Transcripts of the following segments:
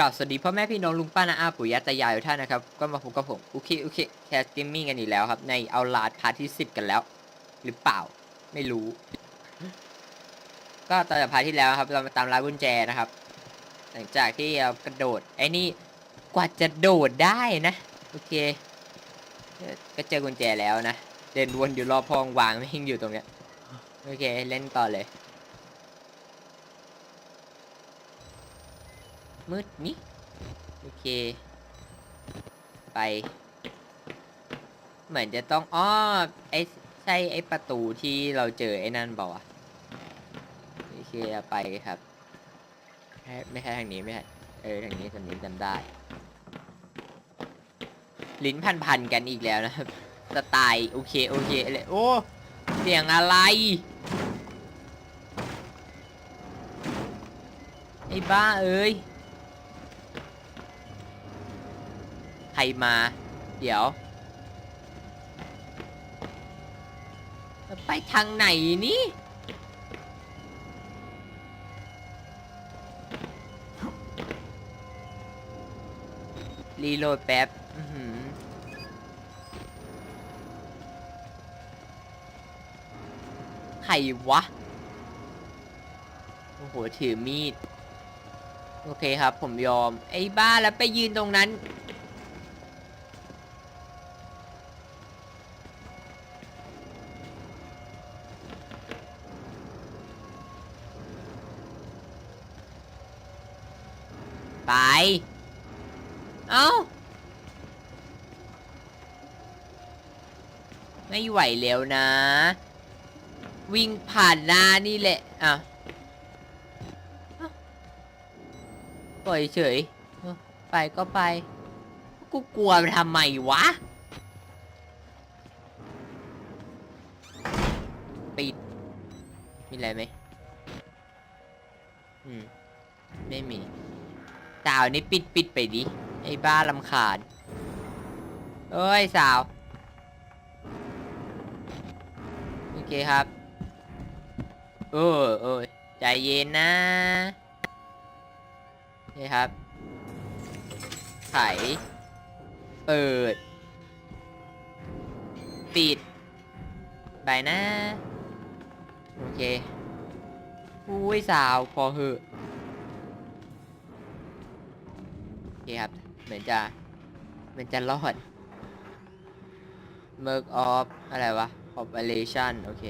กล่าวสวัสดีพ่อแม่พี่น้องลุงป้านาอาปู่ย่าตายายทุกท่านนะครับ ก็มาพบกับผมอุคิอุคิแคสติมมิ่งกันอีกแล้วครับ ในเอาลาดพาร์ทที่สิบกันแล้ว หรือเปล่าไม่รู้ ก็ตอนจากพาร์ทที่แล้วครับ เรามาตามร้านกุญแจนะครับ หลังจากที่เรากระโดด ไอ้นี่กว่าจะโดดได้นะ โอเค ก็เจอกุญแจแล้วนะ เดินวนอยู่รอบห้องวางไม่หิงอยู่ตรงเนี้ยโอเค เล่นต่อเลย มืดนี่โอเค ไป เหมือนจะต้องอ้อไอใช่ไอประตูที่เราเจอไอ้นั่นเปล่าวะโอเคไปครับ ไม่ใช่ทางนี้ไม่ใช่เออทางนี้ทางนี้จำได้ ลิ้นพันๆกันอีกแล้วนะครับสไตล์โอเคโอเคเลยโอ้เสียงอะไรไอ้บ้าเอ้ย รมา เดี๋ยว ไปทางไหนนี่รีโหลดแป๊บใครวะ โอ้โห ถือมีด โอเคครับ ผมยอม ไอ้บ้าแล้วไปยืนตรงนั้น ไป เอ้า ไม่ไหวแล้วนะ วิ่งผ่านหน้านี่แหละอะปล่อยเฉย ไปก็ไป กูกลัวทำไมวะ ปิด มีอะไรไหมอืม ไม่มีสาวนี่ปิดปิดไปดิ ไอ้บ้าลำคาญ เอ้ยสาว เคครับ เออเออใจเย็นนะนี่ครับ ไข เปิด ปิด ไปนะ โอเค อุ้ยสาวพอเหอะโอเคครับ เหมือนจะ เหมือนจะรอด Merc of อะไรวะ Operation โอเค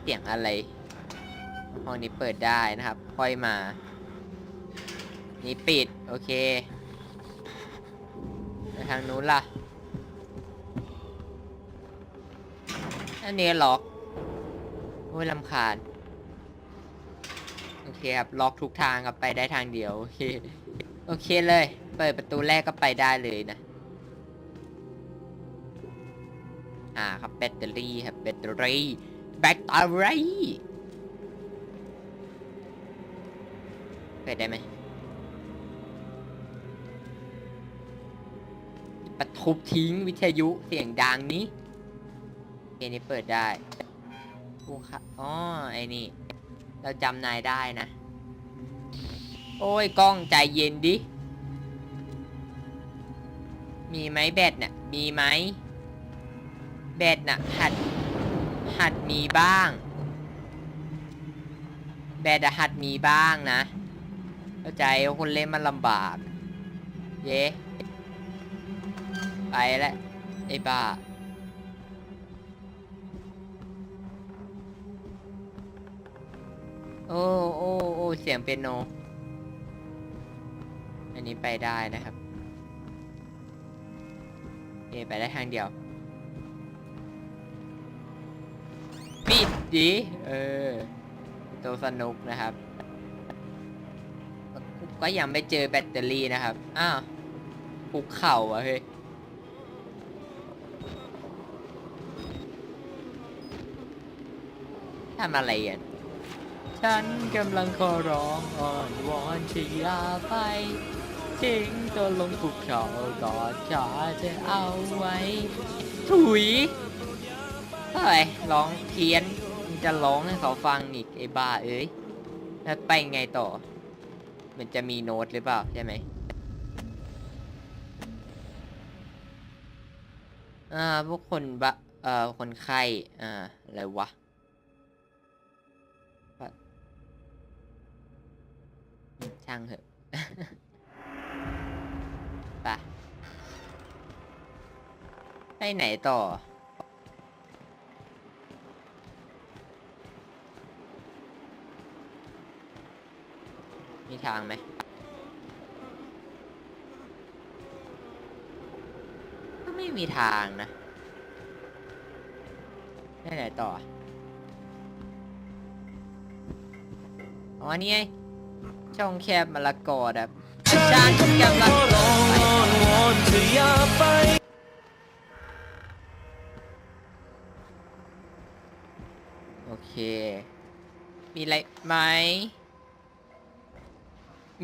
เสียงอะไร ห้องนี้เปิดได้นะครับ ค่อยมา นี่ปิด โอเคไปทางนู้นล่ะ อันนี้ล็อก โอ้ยลำคาญ โอเคครับ ล็อกทุกทางครับ ไปได้ทางเดียว โอเค โอเคเลย เปิดประตูแรกก็ไปได้เลยนะ อ่าครับแบตเตอรี่ครับแบตเตอรี่แบตเตอรี่เปิดได้ไหมปะทุบทิ้งวิทยุเสียงดังนี้เกมนี้เปิดได้กูค่ะอ๋อไอ้นี่ เราจำนายได้นะ โอ้ยกล้องใจเย็นดิ มีไหมแบตเนี่ยมีไหม แบตน่ะหัด หัดมีบ้าง แบตอะหัดมีบ้างนะ เข้าใจว่าคนเล่นมันลำบาก เย้ไปแล้วไอ้บ้าโอ้โอ้โอ้เสียงเปียโน อันนี้ไปได้นะครับ เอไปได้ทางเดียว ปิดดิเออตัวสนุกนะครับ ก็ยังไม่เจอแบตเตอรี่นะครับ อ้าวปุกเข่าอะเฮ้ยทำอะไรอะ ฉันกำลังขอร้องอ้อนวอนที่อย่าไป ทิ้งตัวลงภูเขากอดจะเอาไว้ ถุย เฮ้ยร้องเพี้ยนมึงจะร้องให้เขาฟังอีกไอ้บ้าเอ้ยแล้วไปไงต่อ มันจะมีโน้ตหรือเปล่าใช่ไหมอ่าพวกคนบะเอ่อคนไข้อ่าอะไรวะช่างเถอะไปไปไหนต่อ มีทางไหมก็ไม่มีทางนะไปไหนต่อ อ๋อ นี่ไง ช่องแคบมะละกอครับอาจารย์กำลังไปโอเค มีอะไรไหม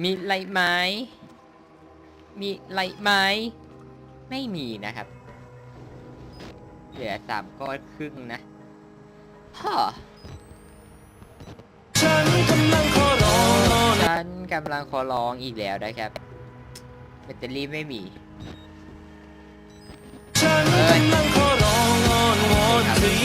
มีอะไรไหมมีอะไรไหมไม่มีนะครับ เหลือสามก้อนครึ่งนะฮ่อฉันกำลังขอร้องอีกแล้วนะครับแบตเตอรี่ไม่มีเอ้ยเ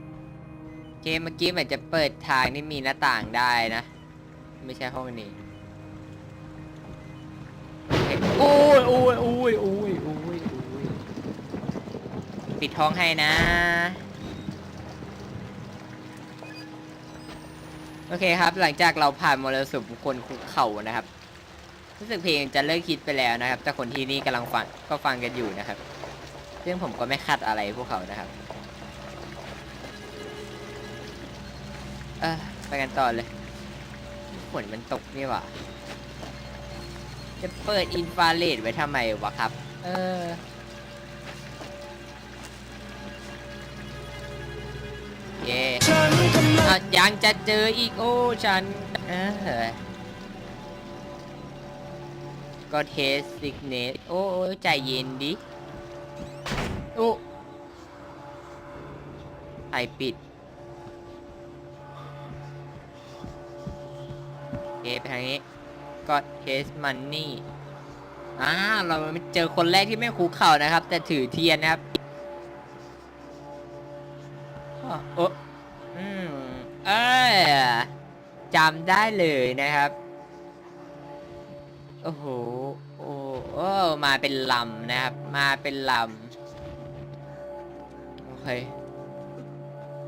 เกมเมื่อกี้เหมือนจะเปิดทางนี่มีหน้าต่างได้นะ ไม่ใช่ห้องนี้โอ้ยโอ้ยโอ้ยโอ้ยโอ้ยโอ้ยปิดท้องให้นะ โอเคครับ หลังจากเราผ่านมรสุมคนคุกเข่านะครับ รู้สึกเพลงจะเลิกคิดไปแล้วนะครับ แต่คนที่นี่กำลังฟังก็ฟังกันอยู่นะครับ ซึ่งผมก็ไม่คัดอะไรพวกเขานะครับ เออไปกันต่อเลยฝนมันตกนี่หว่าจะเปิดอินฟราเรดไว้ทำไมวะครับ เออ เย่อะยังจะเจออีกโอ้ฉันเออก็เทสซิกเนสโอ้โอ้ใจเย็นดิโอ้ไอปิด เคไปทางนี้ก็เทสมันนี่อ่าเราเจอคนแรกที่ไม่คุกเข่านะครับ แต่ถือเทียนนะครับโอ้อืมเออจำได้เลยนะครับ โอ้โห โอ้โอ้มาเป็นลำนะครับ มาเป็นลำ โอเค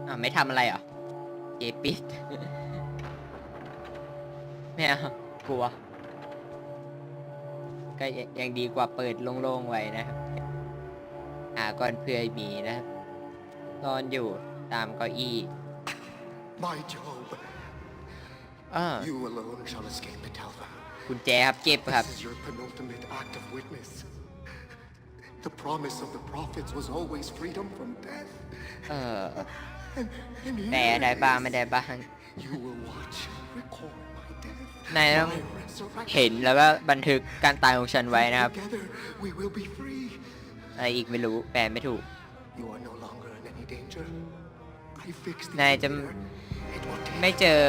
อ่าไม่ทำอะไรเหรอ เจปิด ไม่เอากลัว ก็ยังยังดีกว่าเปิดโล่งๆไว้นะครับ หาก่อนเพื่อมีนะครับนอนอยู่ตามเก้าอี้ My Job, อ่า you alone shall escape Betelva. กุญแจครับเก็บครับ This is your penultimate act of witness. The promise of the prophets was always freedom from death. เออ And, and แต่ได้บ้างไม่ได้บ้าง you will watch and record my death. นายต้องเห็นแล้วก็บันทึกการตายของฉันไว้นะครับ อะไรอีกไม่รู้แปลไม่ถูก นายจะไม่เจอ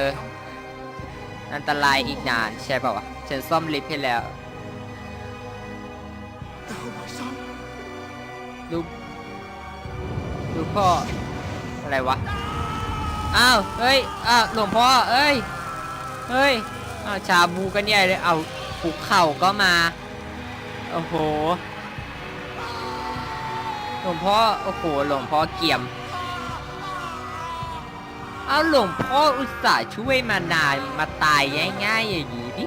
อันตรายอีกนานใช่ป่าวะฉันซ่อมลิฟต์ให้แล้ว thou, my son. ลูกลูกพ่ออะไรวะ อ้าว เฮ้ย อ้าว หลวงพ่อ เอ้ย เฮ้ย อาชาบูกันใหญ่เลยเอาภูเข่าก็มา โอ้โห หลวงพ่อ โอ้โห หลวงพ่อเกี่ยม เอาหลวงพ่ออุตส่าห์ช่วยมานานมาตายง่ายๆอย่างนี้ดิ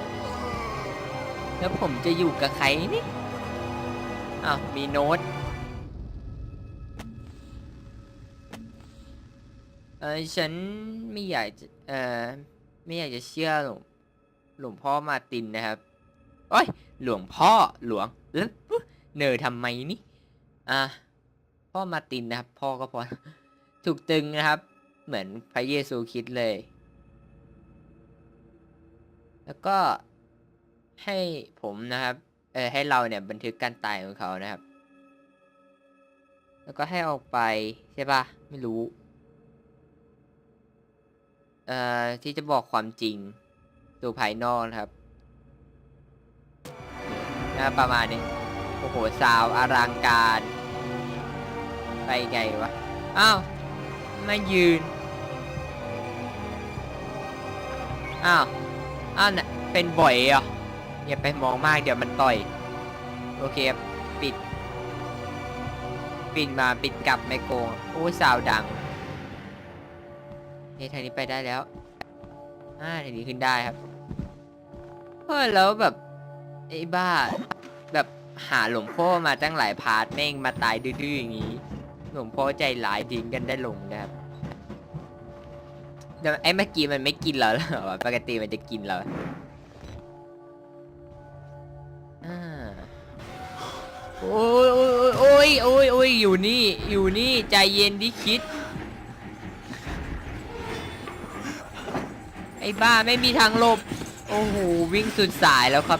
แล้วผมจะอยู่กับใครนี่อ้าวมีโน้ตเออฉันไม่อยากจะเออไม่อยากจะเชื่อหลวง หลวงพ่อมาตินนะครับโอ้ยหลวงพ่อหลวงเออเนอทำไมนี่อะพ่อมาตินนะครับ พ่อก็พอถูกตึงนะครับ เหมือนพระเยซูคิดเลย แล้วก็ให้ผมนะครับ เออให้เราเนี่ยบันทึกการตายของเขานะครับ แล้วก็ให้ออกไปใช่ปะไม่รู้ เอ่อที่จะบอกความจริง ตัวภายนอกนะครับนะประมาณนี้ โอ้โห สาวอลังการ ไปไงวะ อ้าว มายืน อ้าว อ้าวน่ะเป็นบ่อยเหรอะอย่าไปมองมากเดี๋ยวมันต่อย โอเคปิด ปิดมาปิดกลับไม่โกง โอ้ยสาวดังเฮ้ทางนี้ไปได้แล้วอ่าทางนี้ขึ้นได้ครับ เฮ้ยแล้วแบบไอ้บ้า แบบหาหลวงพ่อมาตั้งหลายพาร์ทแม่งมาตายดื้อๆอย่างนี้ หลวงพ่อใจหลายทิ้งกันได้ลงนะครับแต่ไอ้เมื่อกี้มันไม่กินเราแล้วเหรอปกติมันจะกินเราอ่าโอ้ยโอ้ยโอ้ยโอ้ยโอ้ยอยู่นี่ อยู่นี่ ใจเย็นดิคิด ไอ้บ้าไม่มีทางหลบ โอ้โหวิ่งสุดสายแล้วครับ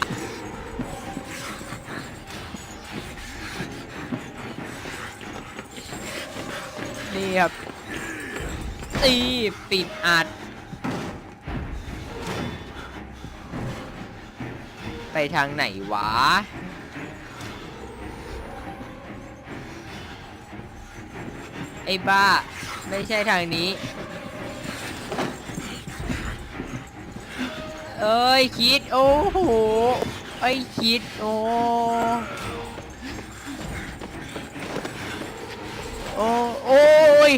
นี่ครับตีปิดอัด ไปทางไหนวะไอ้บ้า ไม่ใช่ทางนี้ เอ้ยคิด โอ้โหไอ้คิด โอ้ โอ้โอ้ย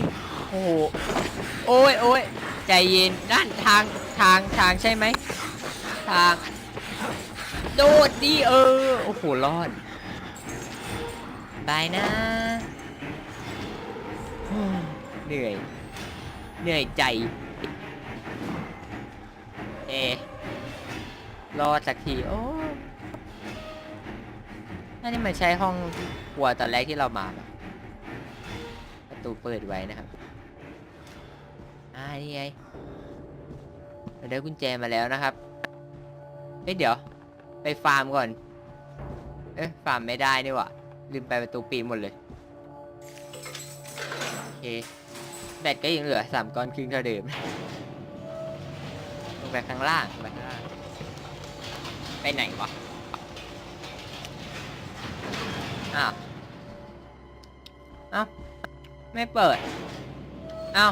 โอ้โหโอ้ยโอ้ยใจเย็นนั่นทางทางทางใช่ไหมทาง โดดดิเออ โอ้โหรอดบายนะเหนื่อย เหนื่อยใจ เอ รอดสักทีโอ้นั่นนี่มันใช้ห้องครัวตอนแรกที่เรามาปะประตูเปิดไว้นะครับ อ่า นี่ไงเราได้กุญแจมาแล้วนะครับ เฮ้ยเดี๋ยว ไปฟาร์มก่อน เอ๊ะฟาร์มไม่ได้นี่หว่าลืมไปประตูปีนหมดเลย โอเค แบตก็ยังเหลือสามก้อนครึ่งเท่าเดิม ลงไปข้างล่างไปข้างล่าง ไปไหนวะอ้าวเอ้าไม่เปิดเอ้า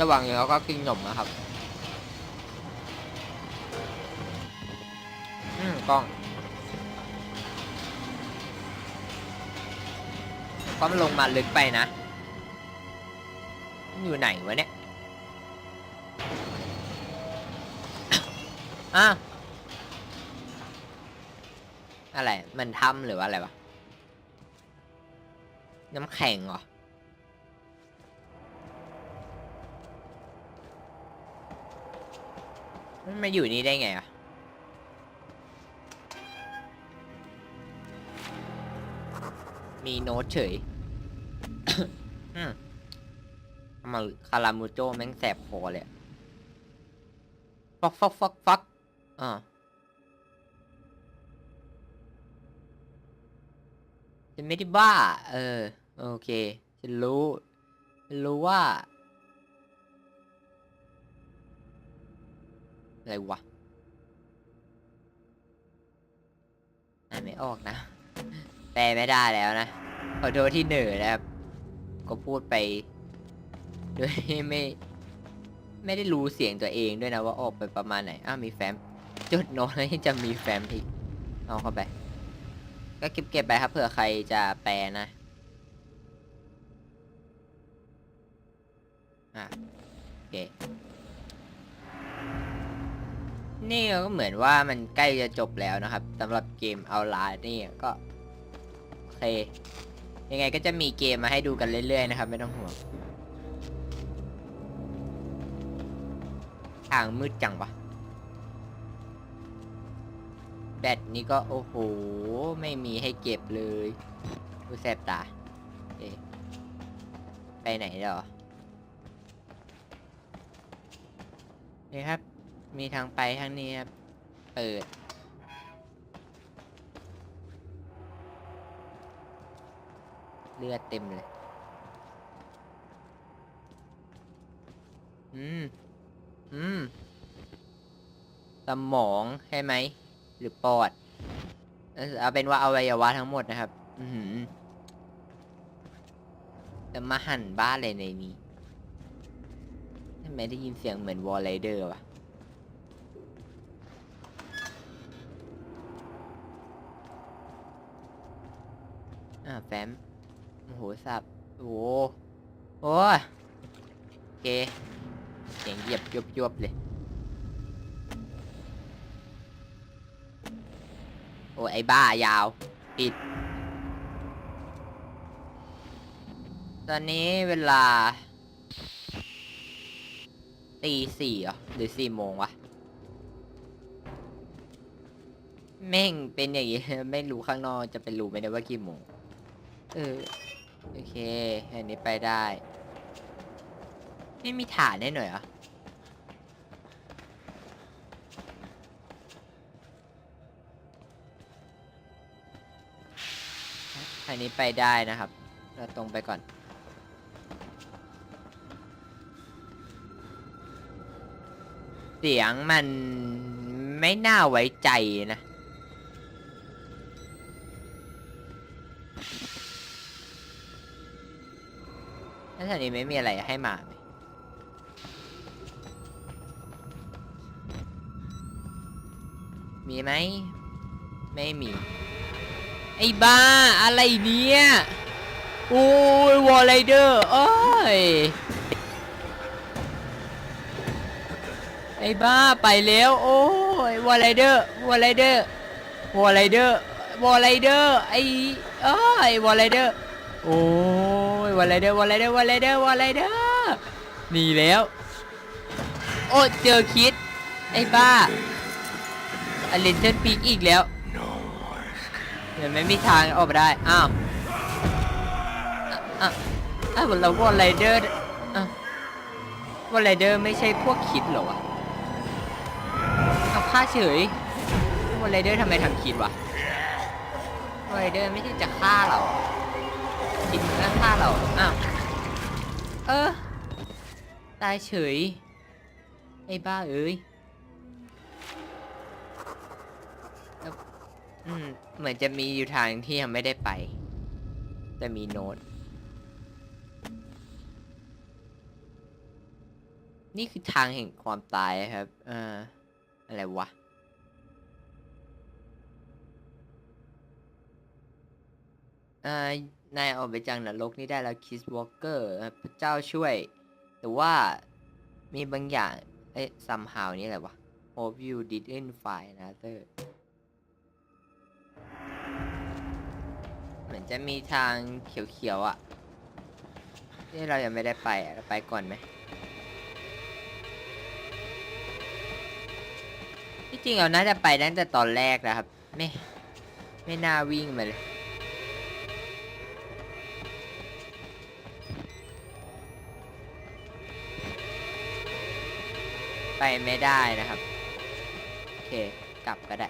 ระหว่างนี้เราก็กินขนมนะครับ อืมกล้องเพราะมันลงมาลึกไปนะ อยู่ไหนวะเนี่ยอ้าวอะไร มันถ้ำหรือว่าอะไรวะ น้ำแข็งเหรอ มันมาอยู่นี่ได้ไงอะมีโน้ตเฉย อืม มาคารามูโจแม่งแสบคอเลยฟอกฟอกฟอกฟอกอ่าฉันไม่ได้บ้า เออ โอเคฉันรู้ฉันรู้ว่า อะไรวะอ่านไม่ออกนะ แปลไม่ได้แล้วนะ ขอโทษที่เหนื่อยนะครับ ก็พูดไป โดยไม่ ไม่ได้รู้เสียงตัวเองด้วยนะว่าออกไปประมาณไหน อ้าวมีแฟ้มจดโน้ตแล้วยังจะมีแฟ้มอีก เอาเข้าไป ก็เก็บเก็บไปครับเผื่อใครจะแปลนะ อะโอเค นี่ก็เหมือนว่ามันใกล้จะจบแล้วนะครับสำหรับเกมเอาลานี่ก็โอเค ยังไงก็จะมีเกมมาให้ดูกันเรื่อยๆนะครับ ไม่ต้องห่วง ทางมืดจังวะ แบตนี่ก็โอ้โห ไม่มีให้เก็บเลยดูแสบตา เอ๊ะไปไหนหรอ นี่ครับ มีทางไปทางนี้ครับ เปิด เลือดเต็มเลย อืม อืม สมองใช่ไหม หรือปอด เอาเป็นว่าอวัยวะทั้งหมดนะครับ อือหือจะมาหั่นบ้านอะไรในนี้ทำไมได้ยินเสียงเหมือนวอลไรเดอร์วะอ่าแฟมโอ้โหสับโอ้โหโอ้ยโอเค เสียงเหยียบยวบยวบๆเลย โอ้ยไอ้บ้ายาวปิด ตอนนี้เวลา ตีสี่เหรอ หรือสี่โมงวะ แม่งเป็นอย่างงี้ ไม่รู้ข้างนอกจะเป็นรู้ไหมเนี่ยว่ากี่โมง เออ โอเค อันนี้ไปได้ ไม่มีฐานได้หน่อยเหรออันนี้ไปได้นะครับ เราตรงไปก่อน เสียงมันไม่น่าไว้ใจนะแล้วแถวนี้ไม่มีอะไรให้มาไหม มีไหม ไม่มี ไอ้บ้า อะไรเนี่ย โอ้ยวอลไรเดอร์โอ้ย ไอ้บ้าไปแล้ว โอ้ยวอลไรเดอร์วอลไรเดอร์วอลไรเดอร์วอลไรเดอร์ไอ้เอ้ยวอลไรเดอร์โอ้ยวอลไรเดอร์วอลไรเดอร์วอลไรเดอร์วอลไรเดอร์หนีแล้ว โอ้เจอคิด ไอ้บ้า อลินเทนปีกอีกแล้วเดี๋ยวไม่มีทางออกไปได้ อ้าวอะอะอ้าวเราวอลไรเดอร์อะวอลไรเดอร์ไม่ใช่พวกคิดเหรอวะเอาฆ่าเฉยวอลไรเดอร์ทำไมทำคิดวะวอลไรเดอร์ไม่ใช่จะฆ่าเราคิดแล้วฆ่าเรา อ้าว เออ ตายเฉย ไอ้บ้าเอ้ย อืมเหมือนจะมีอยู่ทางที่ยังไม่ได้ไป แต่มีโน้ต นี่คือทางแห่งความตายครับ เอ่อ อะไรวะ เอ่อ นายออกไปจากนรกนี่ได้แล้วคิสวอลเกอร์พระเจ้าช่วย แต่ว่ามีบางอย่าง เอ๊ะซัมฮาวนี่แหละวะ Hope you didn't find another จะมีทางเขียวๆอะ่ะที่เรายังไม่ได้ไปอะเราไปก่อนไหมที่จริงเราน่าจะไปตั้งแต่ตอนแรกนะครับ ไม่ไม่น่าวิ่งมาเลยไปไม่ได้นะครับ โอเค กลับก็ได้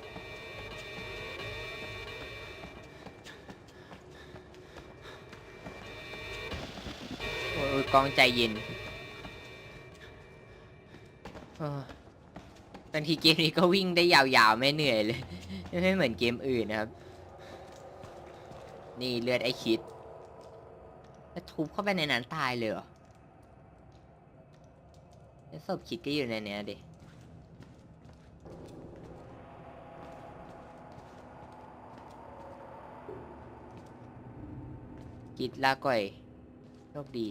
กองใจเย็นบางทีเกมนี้ก็วิ่งได้ยาวๆไม่เหนื่อยเลย ไม่เหมือนเกมอื่นนะครับ นี่เลือดไอคิดแล้วทุบเข้าไปในนั้นตายเลยเหรอแล้วศพคิดก็อยู่ในเนี้ยดิคิดลาก่อยโชคดี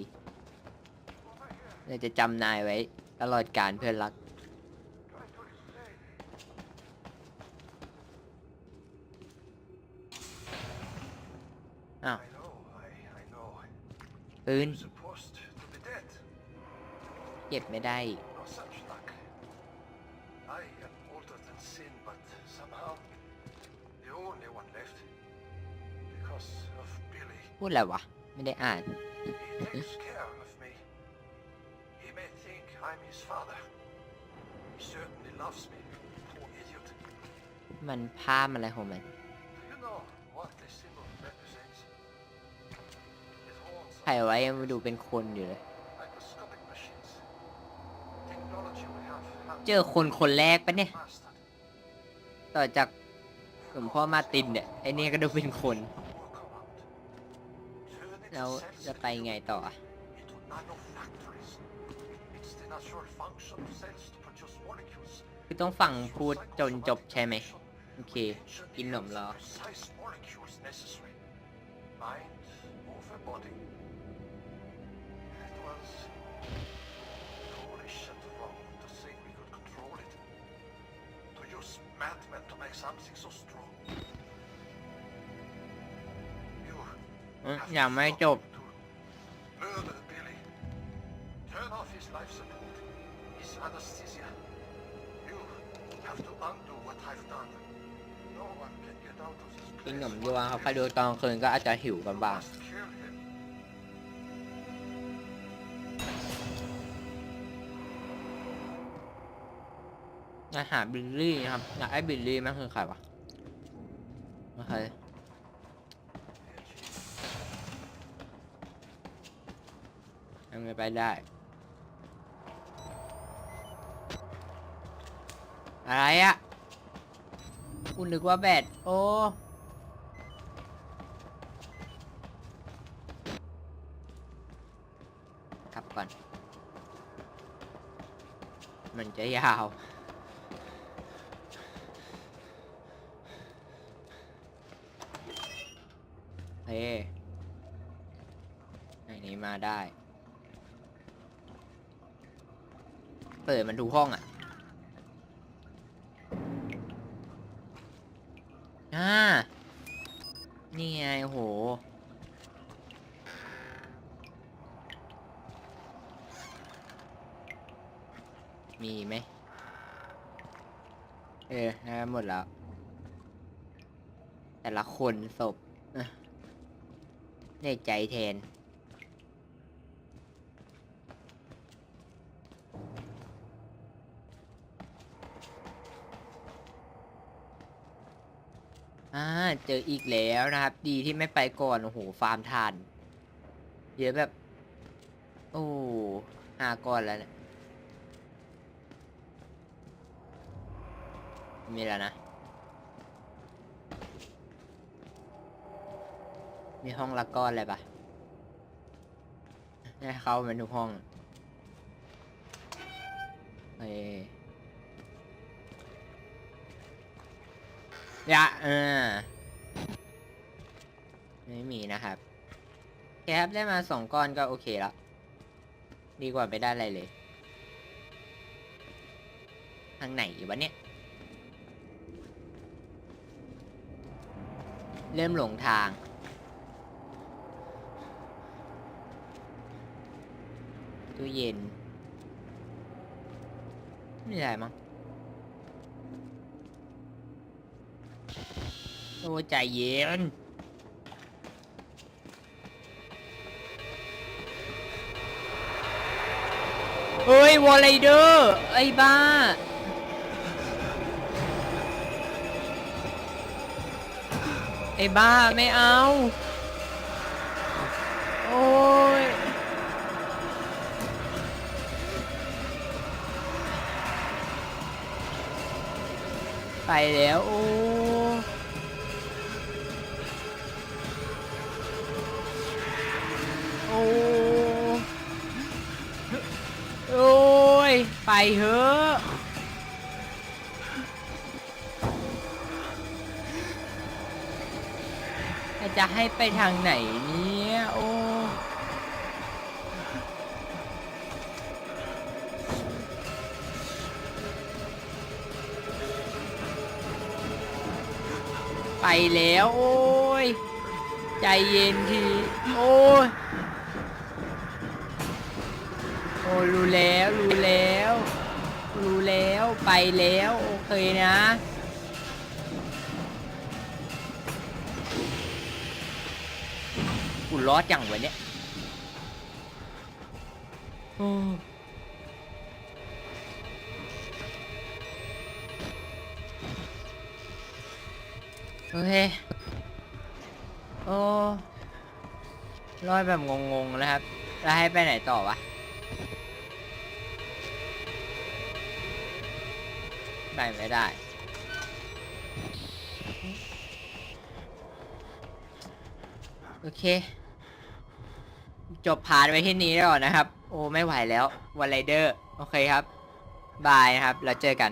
เราจะจำนายไว้ ตลอดการเพื่อนรัก อ้าวปืนเก็บไม่ได้พูดอะไรวะ ไม่ได้อ่าน loves me. Poor idiot. มันภาพอะไรของมัน Do you know what this symbol represents? It holds ใครไว้ยังดูเป็นคนอยู่เลย microscopic machines. Technology we have had เจอคนคนแรกปะเนี่ย mastered. ต่อจากหลวงพ่อมาร์ตินเนี่ยไอเนี่ยก็ดูเป็นคน Workaround. Turn แล้ว into cells จะไปไงต่ออะ into nanofactories. It's the natural function of cells to produce molecules. คือต้องฟังพูดจนจบใช่ไหม โอเค กินขนมรอ Precise molecules necessary. Mind over body. It was foolish and wrong to think we could control it. To use madmen to make something so strong. You อืม have ยังไม่จบ to murder Billy. Turn off his life support, his anesthesia. กินขนมยวงครับใครดูตอนคืนก็อาจจะหิวกันบ้างอาหารบิลลี่นะครับอยากไอ้บิลลี่มันคือใครวะโอเคยังไม่ไปได้ อะไรอะ คุณนึกว่าแบตโอ้กลับก่อน มันจะยาว เฮ้ไอ้นี้มาได้ เปิดมันทุกห้องอะ อ่า นี่ไงโห มีไหม เออนะหมดแล้ว แต่ละคนศพในใจแทน อ่า เจออีกแล้วนะครับ ดีที่ไม่ไปก่อน โอ้โห ฟาร์มทาน เยอะแบบ โอ้หาก่อนแล้วเนี่ยมีแล้วนะ มีห้องละก้อนอะไรปะให้เข้ามาทุกห้องเอ้ยยะเออไม่มีนะครับโอเคครับได้มาสองก้อนก็โอเคแล้ว ดีกว่าไม่ได้อะไรเลย ทางไหนวะเนี่ย เริ่มหลงทาง ตู้เย็น ไม่ได้มั้งโอ้ใจเย็นเฮ้ย วอลเลเดอร์ ไอ้บ้า ไอ้บ้า ไม่เอา แล้ว โอ้โอ้โอ้ย ไปเถอะจะให้ไปทางไหนนี่ ไปแล้ว โอ้ย ใจเย็นที โอ้ย โอ้รู้แล้วรู้แล้ว รู้แล้วไปแล้ว โอเคนะกูรอดอย่างวะเนี่ยโอ้ เคโอ้รอดแบบงงๆนะครับ แล้วให้ไปไหนต่อวะ ไปไม่ได้ โอเค จบพาร์ทไว้ที่นี้แล้วก่อนนะครับ โอ้ ไม่ไหวแล้ว วันไรเดอร์ โอเคครับ บายนะครับ แล้วเจอกัน